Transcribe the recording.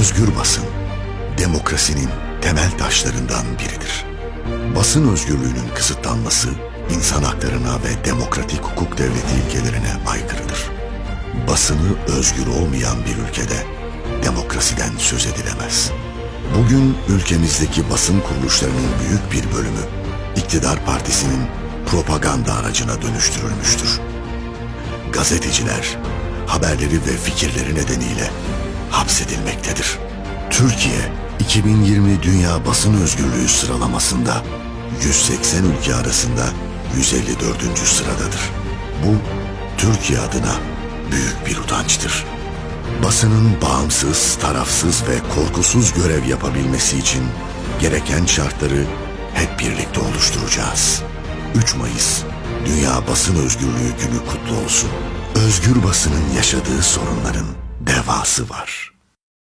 Özgür basın, demokrasinin temel taşlarından biridir. Basın özgürlüğünün kısıtlanması, insan haklarına ve demokratik hukuk devleti ilkelerine aykırıdır. Basını özgür olmayan bir ülkede demokrasiden söz edilemez. Bugün ülkemizdeki basın kuruluşlarının büyük bir bölümü iktidar partisinin propaganda aracına dönüştürülmüştür. Gazeteciler haberleri ve fikirleri nedeniyle hapsedilmektedir. Türkiye 2020 Dünya Basın Özgürlüğü sıralamasında 180 ülke arasında 154. sıradadır. Bu Türkiye adına büyük bir utançtır. Basının bağımsız, tarafsız ve korkusuz görev yapabilmesi için gereken şartları hep birlikte oluşturacağız. 3 Mayıs Dünya Basın Özgürlüğü Günü kutlu olsun. Özgür basının yaşadığı sorunların devası var.